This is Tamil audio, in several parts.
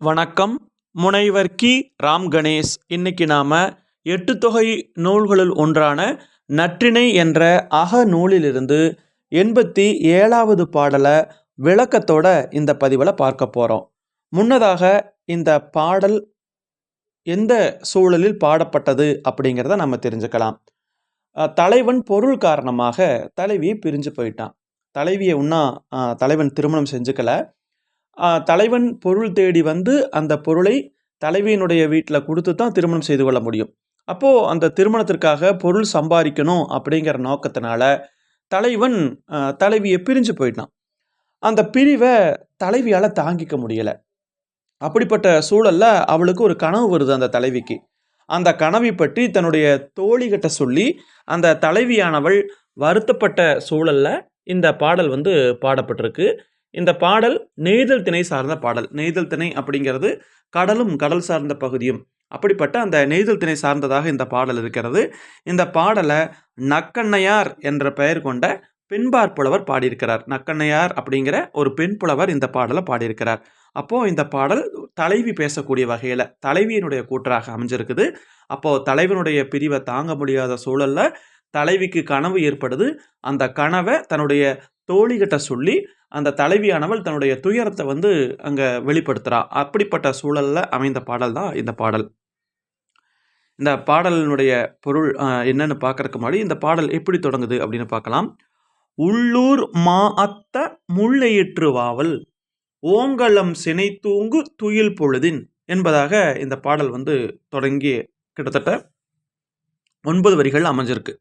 வணக்கம். முனைவர் கி. ராம் கணேஷ் இன்னைக்கு நாம் எட்டு தொகை நூல்களுள் ஒன்றான நற்றிணை என்ற அக நூலிலிருந்து எண்பத்தி ஏழாவது பாடலை விளக்கத்தோட இந்த பதிவில் பார்க்க போகிறோம் முன்னதாக இந்த பாடல் எந்த சூழலில் பாடப்பட்டது அப்படிங்கிறத நம்ம தெரிஞ்சுக்கலாம். தலைவன் பொருள் காரணமாக தலைவியை பிரிஞ்சு போயிட்டான். தலைவியை உன்னா தலைவன் திருமணம் செஞ்சுக்கல. தலைவன் பொருள் தேடி வந்து அந்த பொருளை தலைவியினுடைய வீட்டில் கொடுத்து தான் திருமணம் செய்து கொள்ள முடியும். அப்போது அந்த திருமணத்திற்காக பொருள் சம்பாதிக்கணும் அப்படிங்கிற நோக்கத்தினால தலைவன் தலைவியை பிரிஞ்சு போயிட்டான். அந்த பிரிவை தலைவியால் தாங்கிக்க முடியலை. அப்படிப்பட்ட சூழலில் அவளுக்கு ஒரு கனவு வருது அந்த தலைவிக்கு. அந்த கனவை பற்றி தன்னுடைய தோழிகிட்ட சொல்லி அந்த தலைவியானவள் வருத்தப்பட்ட சூழலில் இந்த பாடல் வந்து பாடப்பட்டிருக்கு. இந்த பாடல் நெய்தல் திணை சார்ந்த பாடல். நெய்தல் திணை அப்படிங்கிறது கடலும் கடல் சார்ந்த பகுதியும். அப்படிப்பட்ட அந்த நெய்தல் திணை சார்ந்ததாக இந்த பாடல் இருக்கிறது. இந்த பாடலை நக்கண்ணையார் என்ற பெயர் கொண்ட பெண்பார் புலவர் பாடியிருக்கிறார். நக்கண்ணையார் அப்படிங்கிற ஒரு பெண் புலவர் இந்த பாடலை பாடியிருக்கிறார். அப்போது இந்த பாடல் தலைவி பேசக்கூடிய வகையில் தலைவியினுடைய கூற்றாக அமைஞ்சிருக்குது. அப்போது தலைவனுடைய பிரிவை தாங்க முடியாத சூழலில் தலைவிக்கு கனவு ஏற்படுது. அந்த கனவை தன்னுடைய தோழிகிட்ட சொல்லி அந்த தலைவியானவள் தன்னுடைய துயரத்தை வந்து அங்கே வெளிப்படுத்துகிறா அப்படிப்பட்ட சூழலில் அமைந்த பாடல் தான் இந்த பாடல். இந்த பாடலினுடைய பொருள் என்னன்னு பார்க்கறதுக்கு முன்னாடி இந்த பாடல் எப்படி தொடங்குது அப்படின்னு பார்க்கலாம் உள்ளூர் மா அத்த முள்ளையிற்று வாவல் ஓங்கலம் சினை தூங்கு துயில் பொழுதின் என்பதாக இந்த பாடல் வந்து தொடங்கி கிட்டத்தட்ட ஒன்பது வரிகள் அமைஞ்சிருக்கு.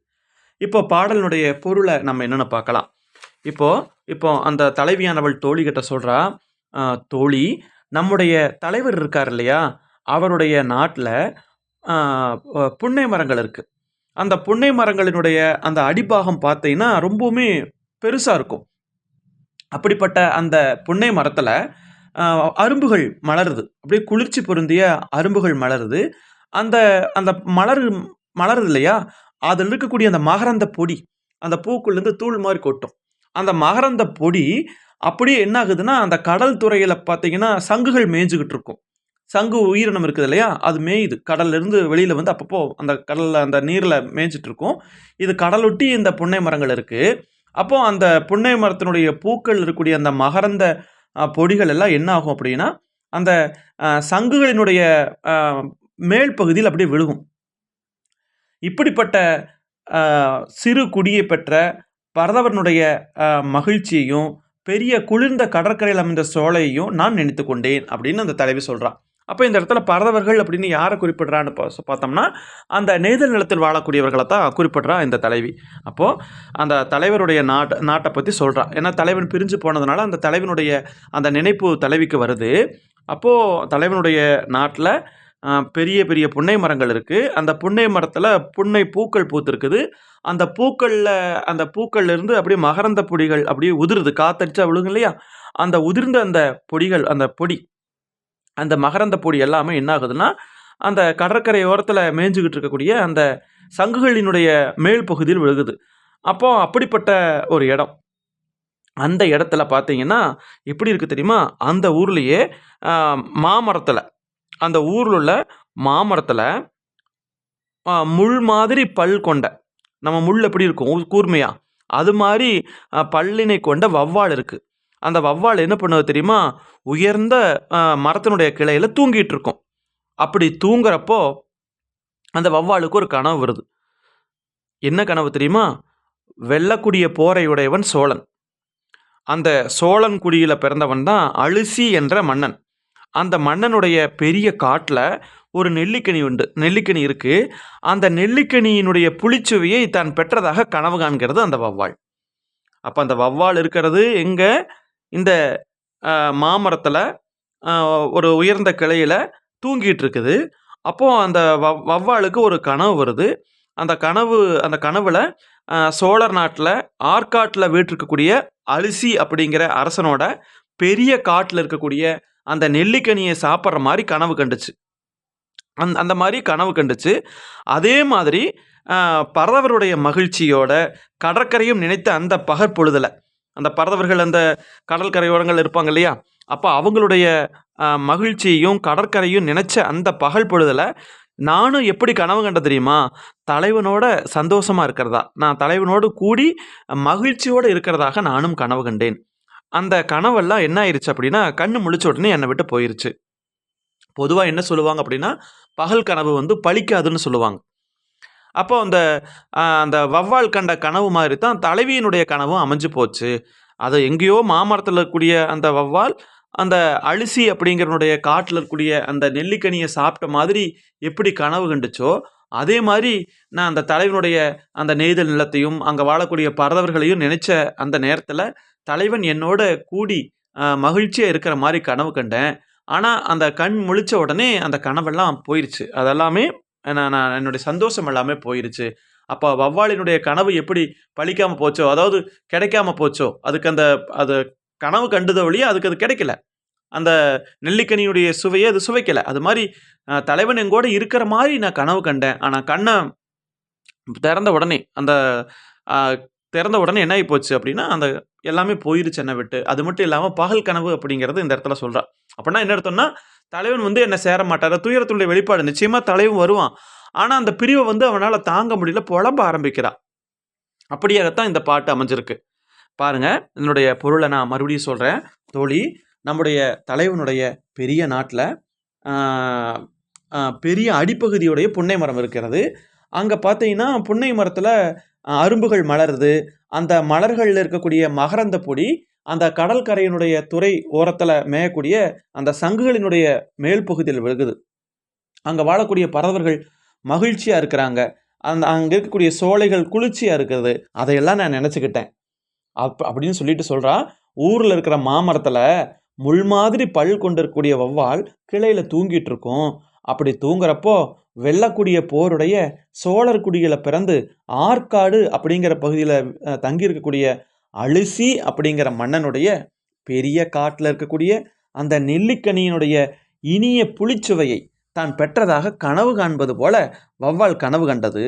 இப்போ பாடலினுடைய பொருளை நம்ம என்னென்னு பார்க்கலாம் இப்போ இப்போ அந்த தலைவியானவள் தோழிகிட்ட சொல்கிறா தோழி நம்முடைய தலைவர் இருக்கார் இல்லையா? அவருடைய நாட்டில் புன்னை மரங்கள் இருக்குது அந்த புன்னை மரங்களினுடைய அந்த அடிப்பாகம் பார்த்தீங்கன்னா ரொம்பவுமே பெருசாக இருக்கும். அப்படிப்பட்ட அந்த புன்னை மரத்தில் அரும்புகள் மலருது. அப்படியே குளிர்ச்சி பொருந்திய அரும்புகள் மலருது. அந்த அந்த மலர் மலருது இல்லையா? அதில் இருக்கக்கூடிய அந்த மகரந்த பொடி அந்த பூக்குள்ளேருந்து தூள் மாதிரி கொட்டும். அந்த மகரந்த பொடி அப்படியே என்ன ஆகுதுன்னா அந்த கடல் துறையில் பார்த்தீங்கன்னா சங்குகள் மேய்ஞ்சிக்கிட்டு இருக்கும் சங்கு உயிரினம் இருக்குது இல்லையா? அது மேயுது. கடல்லேருந்து வெளியில் வந்து அப்பப்போ அந்த கடலில் அந்த நீரில் மேய்ஞ்சிட்டு இருக்கும் இது கடலொட்டி இந்த புன்னை மரங்கள் இருக்குது அப்போ அந்த புன்னை மரத்தினுடைய பூக்கள் இருக்கக்கூடிய அந்த மகரந்த பொடிகள் எல்லாம் என்ன ஆகும் அப்படின்னா அந்த சங்குகளினுடைய மேல் பகுதியில் அப்படியே விழுகும். இப்படிப்பட்ட சிறு குடியை பெற்ற பரதவனுடைய மகிழ்ச்சியையும் பெரிய குளிர்ந்த கடற்கரையில் அமைந்த சோலையையும் நான் நினைத்து கொண்டேன் அப்படின்னு அந்த தலைவி சொல்கிறான் அப்போ இந்த இடத்துல பரதவர்கள் அப்படின்னு யாரை குறிப்பிடுறான்னு பார்த்தோம்னா அந்த நெய்தல் நிலத்தில் வாழக்கூடியவர்களை தான் குறிப்பிடுறா இந்த தலைவி. அப்போது அந்த தலைவருடைய நாட்டை நாட்டை பற்றி சொல்கிறான் ஏன்னா தலைவன் பிரிஞ்சு போனதுனால அந்த தலைவனுடைய அந்த நினைப்பு தலைவிக்கு வருது. அப்போது தலைவனுடைய நாட்டில் பெரிய பெரிய புன்னை மரங்கள் இருக்குது அந்த புன்னை மரத்தில் புன்னை பூக்கள் பூத்திருக்குது. அந்த பூக்களில் அந்த பூக்கள்ல இருந்து அப்படியே மகரந்த பொடிகள் அப்படியே உதிருது. காத்தடிச்சா விழுங்க இல்லையா? அந்த உதிர்ந்த அந்த பொடிகள் அந்த பொடி அந்த மகரந்த பொடி எல்லாமே என்ன ஆகுதுன்னா அந்த கடற்கரை ஓரத்தில் மேய்ஞ்சிக்கிட்டு இருக்கக்கூடிய அந்த சங்குகளினுடைய மேல் பகுதியில் விழுகுது. அப்போ அப்படிப்பட்ட ஒரு இடம். அந்த இடத்துல பார்த்தீங்கன்னா எப்படி இருக்குது தெரியுமா? அந்த ஊர்லேயே மாமரத்தில் அந்த ஊரில் உள்ள மாமரத்தில் முள் மாதிரி பல் கொண்ட நம்ம முள் எப்படி இருக்கும்? கூர்மையாக அது மாதிரி பல்லினை கொண்ட வவ்வால் இருக்குது அந்த வவ்வால் என்ன பண்ணுவது தெரியுமா? உயர்ந்த மரத்தினுடைய கிளையில் தூங்கிட்டு இருக்கும். அப்படி தூங்குறப்போ அந்த வவ்வாலுக்கு ஒரு கனவு வருது. என்ன கனவு தெரியுமா? வெள்ளக்குடிய போரையுடையவன் சோழன். அந்த சோழன் குடியில் பிறந்தவன் தான் அழுசி என்ற மன்னன். அந்த மன்னனுடைய பெரிய காட்டில் ஒரு நெல்லிக்கனி உண்டு. நெல்லிக்கனி இருக்குது அந்த நெல்லிக்கனியினுடைய புளிச்சுவையை தான் பெற்றதாக கனவு காண்கிறது அந்த வவ்வால் அப்போ அந்த வௌவால் இருக்கிறது எங்கே? இந்த மாமரத்தில் ஒரு உயர்ந்த கிளையில் தூங்கிட்டு இருக்குது. அப்போது அந்த வவ் ஒரு கனவு வருது. அந்த கனவு அந்த கனவுல சோழர் நாட்டில் ஆற்காட்டில் வீட்டிருக்கக்கூடிய அரிசி அப்படிங்கிற அரசனோட பெரிய காட்டில் இருக்கக்கூடிய அந்த நெல்லிக்கனியை சாப்பிட்ற மாதிரி கனவு கண்டுச்சு. அந் அந்த மாதிரி கனவு கண்டுச்சு. அதே மாதிரி ஆஹ், பறவருடைய மகிழ்ச்சியோட கடற்கரையும் நினைத்த அந்த பகற்பொழுதில் அந்த பறவர்கள் அந்த கடற்கரையோரங்கள் இருப்பாங்க இல்லையா? அப்போ அவங்களுடைய மகிழ்ச்சியையும் கடற்கரையும் நினச்ச அந்த பகல் பொழுதில் நானும் எப்படி கனவு கண்ட தெரியுமா? தலைவனோட சந்தோஷமாக இருக்கிறதா? நான் தலைவனோடு கூடி மகிழ்ச்சியோடு இருக்கிறதாக நானும் கனவு கண்டேன். அந்த கனவெல்லாம் என்ன ஆயிடுச்சு அப்படின்னா கண்ணு முழிச்ச உடனே என்னை விட்டு போயிருச்சு. பொதுவாக என்ன சொல்லுவாங்க அப்படின்னா பகல் கனவு வந்து பலிக்காதுன்னு சொல்லுவாங்க. அப்போ அந்த அந்த வவ்வால் கண்ட கனவு மாதிரி தான் தலைவியினுடைய கனவும் அமைஞ்சு போச்சு. அதை எங்கேயோ மாமரத்தில் இருக்கக்கூடிய அந்த வவ்வால் அந்த அரிசி அப்படிங்கிறனுடைய காட்டில் இருக்கக்கூடிய அந்த நெல்லிக்கனியை சாப்பிட்ட மாதிரி எப்படி கனவு கண்டுச்சோ அதே மாதிரி நான் அந்த தலைவனுடைய அந்த நெய்தல் நிலத்தையும் அங்கே வாழக்கூடிய பறவைகளையும் நினைச்ச அந்த நேரத்தில் தலைவன் என்னோட கூடி மகிழ்ச்சியாக இருக்கிற மாதிரி கனவு கண்டேன். ஆனால் அந்த கண் முழிச்ச உடனே அந்த கனவெல்லாம் போயிடுச்சு அதெல்லாமே நான் நான் என்னுடைய சந்தோஷம் எல்லாமே போயிடுச்சு அப்போ வவ்வாலினுடைய கனவு எப்படி பழிக்காமல் போச்சோ அதாவது கிடைக்காம போச்சோ அதுக்கு அந்த அது கனவு கண்டத வழியே அதுக்கு அது கிடைக்கல. அந்த நெல்லிக்கனியுடைய சுவையை அது சுவைக்கலை. அது மாதிரி தலைவன் எங்கூட இருக்கிற மாதிரி நான் கனவு கண்டேன். ஆனால் கண்ணை திறந்த உடனே அந்த திறந்த உடனே என்ன ஆகி போச்சு அப்படின்னா அந்த எல்லாமே போயிருச்சு என்னை விட்டு. அது மட்டும் இல்லாமல் பகல் கனவு அப்படிங்கிறது இந்த இடத்துல சொல்கிறான் அப்படின்னா என்ன அர்த்தம்னா தலைவன் வந்து என்ன சேர மாட்டார். துயரத்துடைய வெளிப்பாடு. நிச்சயமாக தலைவன் வருவான். ஆனால் அந்த பிரிவை வந்து அவனால் தாங்க முடியல. புலம்ப ஆரம்பிக்கிறான் அப்படியாகத்தான் இந்த பாட்டு அமைஞ்சிருக்கு. பாருங்க. இதனுடைய பொருளை நான் மறுபடியும் சொல்கிறேன் தோழி நம்முடைய தலைவனுடைய பெரிய நாட்டில் பெரிய அடிப்பகுதியுடைய புன்னை மரம் இருக்கிறது. அங்கே பார்த்தீங்கன்னா புன்னை மரத்தில் அரும்புகள் மலருது. அந்த மலர்களில் இருக்கக்கூடிய மகரந்த பொடி அந்த கடற்கரையினுடைய துறை ஓரத்தில் மேயக்கூடிய அந்த சங்குகளினுடைய மேல் பகுதியில் விழுகுது. அங்கே வாழக்கூடிய பறவர்கள் மகிழ்ச்சியாக இருக்கிறாங்க. அந்த அங்கே இருக்கக்கூடிய சோலைகள் குளிர்ச்சியாக இருக்கிறது. அதையெல்லாம் நான் நினச்சிக்கிட்டேன். அப் அப்படின்னு சொல்லிட்டு சொல்கிறா ஊரில் இருக்கிற மாமரத்தில் முள் மாதிரி பல் கொண்டு இருக்கக்கூடிய வௌவால் கிளையில் தூங்கிட்டு இருக்கும். அப்படி தூங்குறப்போ வெள்ளக்குடிய போருடைய சோழர் குடியில் பிறந்து ஆற்காடு அப்படிங்கிற பகுதியில் தங்கியிருக்கக்கூடிய அழிசி அப்படிங்கிற மன்னனுடைய பெரிய காட்டில் இருக்கக்கூடிய அந்த நெல்லிக்கனியினுடைய இனிய புளிச்சுவையை தான் பெற்றதாக கனவு காண்பது போல வௌவால் கனவு கண்டது.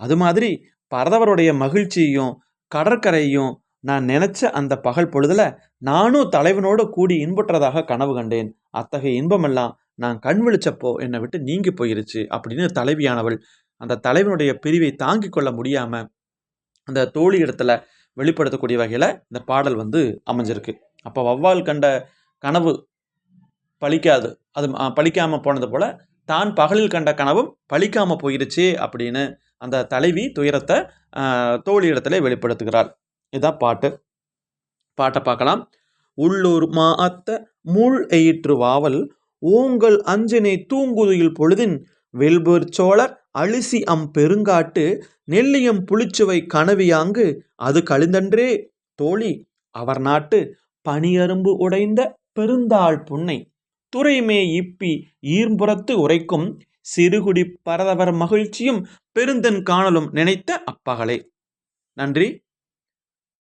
அது மாதிரி பரதவருடைய மகிழ்ச்சியையும் கடற்கரையையும் நான் நினச்ச அந்த பகல் பொழுதில் நானும் தலைவனோடு கூடி இன்புற்றதாக கனவு கண்டேன். அத்தகைய இன்பமெல்லாம் நான் கண் விழிச்சப்போ என்னை விட்டு நீங்கி போயிருச்சு அப்படின்னு தலைவியானவள் அந்த தலைவனுடைய பிரிவை தாங்கிக் கொள்ள முடியாமல் அந்த தோழி இடத்துல வெளிப்படுத்தக்கூடிய வகையில் இந்த பாடல் வந்து அமைஞ்சிருக்கு. அப்போ வௌவால் கண்ட கனவு பழிக்காது. அது பழிக்காமல் போனது போல் தான் பகலில் கண்ட கனவும் பழிக்காமல் போயிடுச்சு அப்படின்னு அந்த தலைவி துயரத்தை அஹ், தோழி இடத்துல வெளிப்படுத்துகிறாள். இதான் பாட்டு. பாட்டை பார்க்கலாம். உள்ளூர் மா அத்த முள் எயிற்று வாவல் ஓங்கள் அஞ்சனை தூங்குதுயில் பொழுதின் வெல்பூர் சோழர் அழிசி அம் பெருங்காட்டு நெல்லியம் புளிச்சுவை கனவியாங்கு அது கழிந்தன்றே. தோழி அவர் நாட்டு பனியரும்பு உடைந்த பெருந்தாள் புன்னை. துறைமே இப்பி ஈர்புறத்து உரைக்கும் சிறுகுடி பரதவர் மகிழ்ச்சியும் பெருந்தன் காணலும் நினைத்த அப்பகலே. நன்றி.